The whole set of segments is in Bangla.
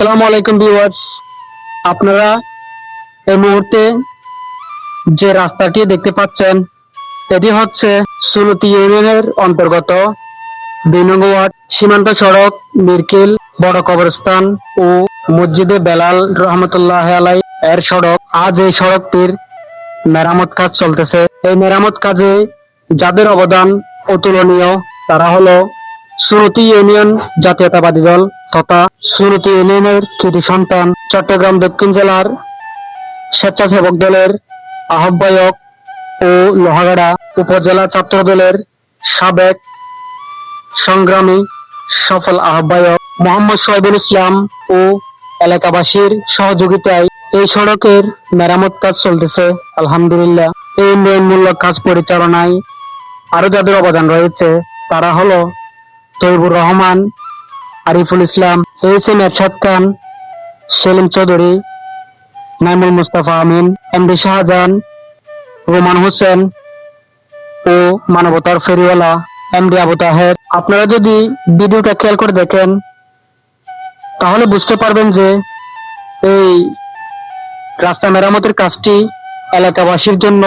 আসসালামু আলাইকুম ভিউয়ার্স। আপনারা এই মুহূর্তে যে রাস্তাটি দেখতে পাচ্ছেন, এটি হচ্ছে সুলতি ইউনিয়নের অন্তর্গত ওয়ার্ড, সীমান্ত সড়ক, মিরকিল, বড় কবরস্থান ও মসজিদে বেলাল রহমতুল্লাহ আলাই এর সড়ক। আজ এই সড়কটির মেরামত কাজ চলতেছে। এই মেরামত কাজে যাদের অবদান অতুলনীয়, তারা হলো সুরতি ইউনিয়ন জাতীয়তাবাদী দল তথা সুরতি ইউনিয়নের কৃতি সন্তান চট্টগ্রাম দক্ষিণ জেলার স্বেচ্ছাসেবক দলের আহ্বায়ক ও লোহাগাড়া উপজেলা ছাত্র দলের সাবেক সংগ্রামী সফল আহ্বায়ক মোহাম্মদ সোহেবুল ইসলাম ও এলাকাবাসীর সহযোগিতায় এই সড়কের মেরামত কাজ চলতেছে। আলহামদুলিল্লাহ। এই উন্নয়নমূলক কাজ পরিচালনায় আরও যাদের অবদান রয়েছে, তারা হলো Taibur Rahman, Ariful Islam H M Ershad Khan Selim Chowdhury, Naimul Mustafa Amin MD Shahjahan, Roman Hossain ও মানবতার ফেরিওয়ালা এমডি আবু তাহের। আপনারা যদি ভিডিওটা খেয়াল করে দেখেন, তাহলে বুঝতে পারবেন যে এই রাস্তা মেরামতের কাজটি এলাকাবাসীর জন্য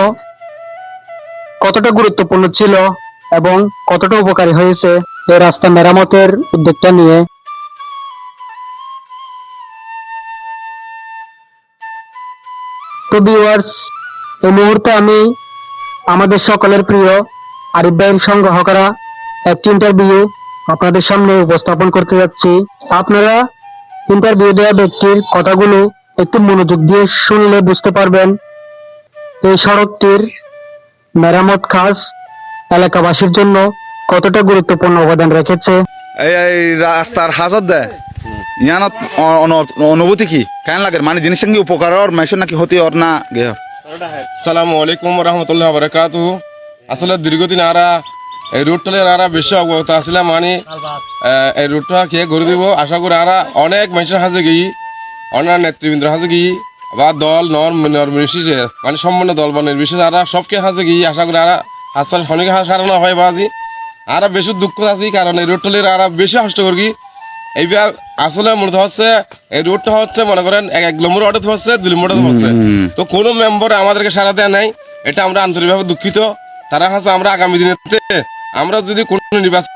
কতটা গুরুত্বপূর্ণ ছিল এবং কতটা উপকারী হয়েছে। এই রাস্তা মেরামতের উদ্যোগটা নিয়ে। ভিউয়ার্স এই মুহূর্তে আমি আমাদের সকলের প্রিয় আরিফ ভাইয়ের সংগ্রহ করা একটি ইন্টারভিউ আপনাদের সামনে উপস্থাপন করতে যাচ্ছি। আপনারা ইন্টারভিউ দেওয়া ব্যক্তির কথাগুলো একটু মনোযোগ দিয়ে শুনলে বুঝতে পারবেন। এই সড়কটির মেরামত কাজ এলাকাবাসীর জন্য কতটা গুরুত্বপূর্ণ অবদান রেখেছে? এই এই রাস্তার হাজত দেয় ইয়ানত অনুভূতি কি? কেন লাগে? মানে জিনিস সঙ্গে উপকার মেশন নাকি হতে ওর না গে। সালামু আলাইকুম রহমতুল্লাহ বারাকাতু আসলে দীর্ঘদিন আরা এই রুটটালের আরা বেশি অবগত আসলে মানে এই রুটটা কে ঘুরে দিব? আশা করি আরা অনেক মানুষের হাজে গিয়ে অনেক নেতৃবৃন্দ হাজে গিয়ে বা দল নর নির্বিশেষে মানে সম্পূর্ণ দল বা নির্বিশেষে আরা সবকে হাজে গিয়ে আশা করি আরা হাসার শনিক হাসানো হয় বাজি। আরা বেশি দুঃখ আছি কারণ এই রুটটালের আরা বেশি কষ্ট করি এইবার আসলে মূলত হচ্ছে এই রোডটা হচ্ছে মনে করেন এক এক নম্বর অর্ডার হচ্ছে দুই নম্বর হচ্ছে। তো কোনো মেম্বার আমাদেরকে সারা দেয় নাই। এটা আমরা আন্তরিকভাবে দুঃখিত। তারা কাছে আমরা আগামী দিনেতে আমরা যদি কোনো নির্বাচন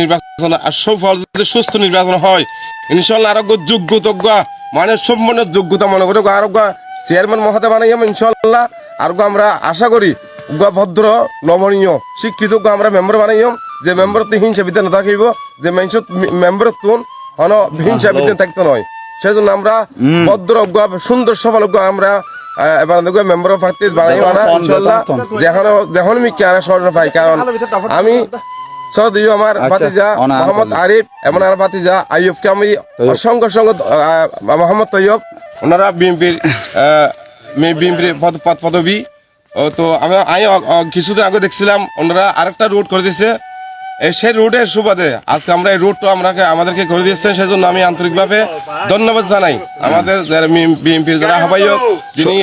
নির্বাচন আর সফল যদি সুস্থ নির্বাচন হয় ইনশাল্লাহ আরোগ্য যোগ্যতজ্ঞ মানে সম্পূর্ণ যোগ্যতা মনে করে আরোগ্য চেয়ারম্যান মহাতে বানাইম ইনশাল্লাহ। আরোগ্য আমরা আশা করি উগা ভদ্র নমনীয় শিক্ষিত আমরা মেম্বার বানাইম যে মেম্বার তো হিংসা না থাকিব যে মেম্বার তুন হন হিংসা বিদ্যা থাকতে নয়। সেজন্য আমরা ভদ্র উগা সুন্দর সফল উগা আমরা আহ, এবার দেখো মেম্বার অফ পার্টি বানাই বানা ইনশাল্লাহ যেখানে যখন আমি কেয়ারা স্মরণ পাই কারণ আমি সদিও আমার ভাতিজা মোহাম্মদ আরিফ এবং আমার ভাতিজা আইয়ুবকে আমি অসংখ্য অসংখ্য আহ, মোহাম্মদ তৈয়ব। ওনারা বিএনপির বিএনপির পদ পদ পদবী। তো আমি আমি কিছুদিন আগে দেখছিলাম ওনারা আরেকটা রুট করে দিয়েছে। সেই রুটের সুবাদে আজকে আমরা এই রুটটা আমাকে আমাদেরকে করে দিয়েছেন সেজন্য আমি আন্তরিকভাবে ধন্যবাদ জানাই। আমাদের বিএনপির যারা আহ্বায়ক যিনি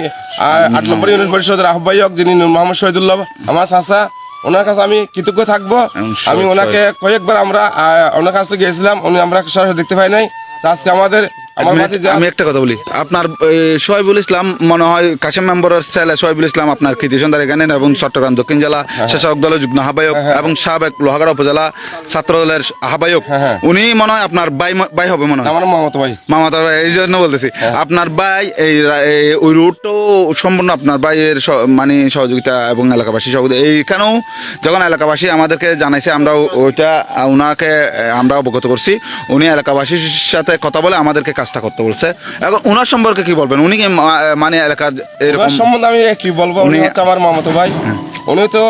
আট নম্বর ইউনিয়ন পরিষদের আহ্বায়ক যিনি নূর মোহাম্মদ শহীদুল্লাহ আমার চাচা ওনার কাছে আমি কৃতজ্ঞ থাকব। আমি ওনাকে কয়েকবার আমরা ওনার কাছে গিয়েছিলাম উনি আমরা সরাসরি দেখতে পাই নাই। আজকে আমাদের আমি- একটা কথা বলি। আপনার সোহেবুল ইসলাম মনে হয় কাশেম মেম্বারের ছেলে সোহেবুল ইসলাম আপনার কৃতি এখানে এবং চট্টগ্রাম দক্ষিণ জেলা শাসক দলের যুগ্ম আহ্বায়ক এবং সাবেক লোহাগাড়া উপজেলা ছাত্র দলের আহ্বায়ক। হ্যাঁ। উনি মনে হয় আপনার ম- বাই হবে মনে হয়। আমার মমতা ভাই। মামাতা ভাই এই জন্য বলতেছি। আপনার ভাই এই ওই সম্পূর্ণ আপনার ভাইয়ের মানে সহযোগিতা এবং এলাকাবাসী সহযোগিতা। এইখানেও যখন এলাকাবাসী আমাদেরকে জানাইছে আমরা ওইটা ওনাকে আমরা অবগত করছি। উনি এলাকাবাসীর সাথে কথা বলে আমাদেরকে কাজটা করতে বলছে। এখন ওনার সম্পর্কে কি বলবেন? উনি কি মানে এলাকার এরকম সম্বন্ধে আমি কি বলব? উনি হচ্ছে আমার মামাতো ভাই। উনি তো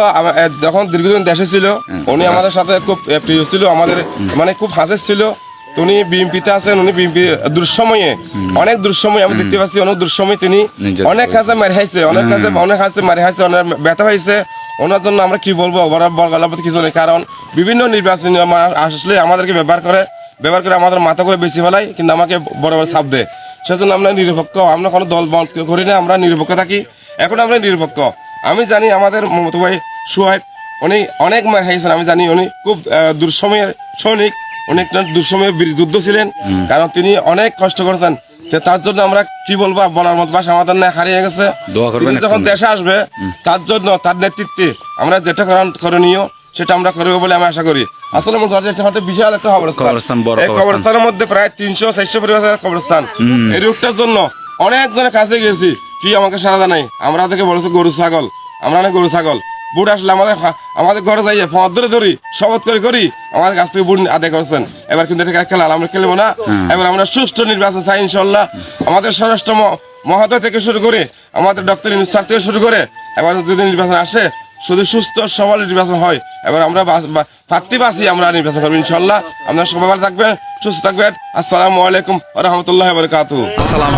যখন দীর্ঘদিন দেশে ছিল উনি আমাদের সাথে খুব প্রিয় ছিল আমাদের মানে খুব হাসের ছিল। উনি বিএনপিতে আছেন উনি বিএনপি দুঃসময়ে অনেক দুঃসময় আমি দেখতে পাচ্ছি অনেক দুঃসময় তিনি অনেক কাছে মারি খাইছে অনেক কাছে অনেক কাছে মারি খাইছে অনেক ব্যথা হয়েছে ওনার জন্য আমরা কি বলব? ওরা বলগালার প্রতি কিছু নেই কারণ বিভিন্ন নির্বাচনী আসলে আমাদেরকে ব্যবহার করে। ব্যবহার করে আমাদের মাথা করে বেশি ফেলাই কিন্তু আমাকে বড় বড় চাপ দেয়। সেজন্য আমরা নিরপেক্ষ আমরা কোনো দল বন্ধ করি না আমরা নিরপেক্ষ থাকি। এখন আমরা নিরপেক্ষ। আমি জানি আমাদের মমতা ভাই সুহাইব উনি অনেক মার খাইছেন আমি জানি উনি খুব দুঃসময়ের সৈনিক উনি দুঃসময়ের যুদ্ধ ছিলেন কারণ তিনি অনেক কষ্ট করেছেন। তার জন্য আমরা কি বলব বলার মতো ভাষা আমাদের না হারিয়ে গেছে। যখন দেশে আসবে তার জন্য তার নেতৃত্বে আমরা যেটা করণীয় সেটা আমরা করব বলে আমি আশা করি। আসলে আমার বিশাল একটা কবরস্থান, এই কবরস্থান। কবরস্থানের মধ্যে প্রায় তিনশো চারশো পরিবারের কবরস্থান। এই রুটটার জন্য অনেকজনের কাছে গেছি। কি আমাকে সারা জানাই আমরা থেকে বলেছে গরু ছাগল। আমরা না গরু ছাগল। বুট আসলে আমাদের আমাদের ঘরে যাইয়ে ফোন ধরে ধরি শপথ করে করি আমাদের কাছ থেকে বুট আদায় করেছেন। এবার কিন্তু এটা খেলা আমরা খেলব না। এবার আমরা সুষ্ঠু নির্বাচন চাই ইনশাল্লাহ আমাদের স্বরাষ্ট্র মহোদয় থেকে শুরু করে আমাদের ডক্টর ইনসার থেকে শুরু করে এবার যদি নির্বাচন আসে শুধু সুস্থ, সবল, নির্বাচন হয়, এবার আমরা প্রার্থী বাসি আমরা নির্বাচন করব ইনশাল্লাহ আপনারা সবাই ভালো থাকবেন, সুস্থ থাকবেন। আসসালামু আলাইকুম রহমতুল্লাহ বরকাত আসসালাম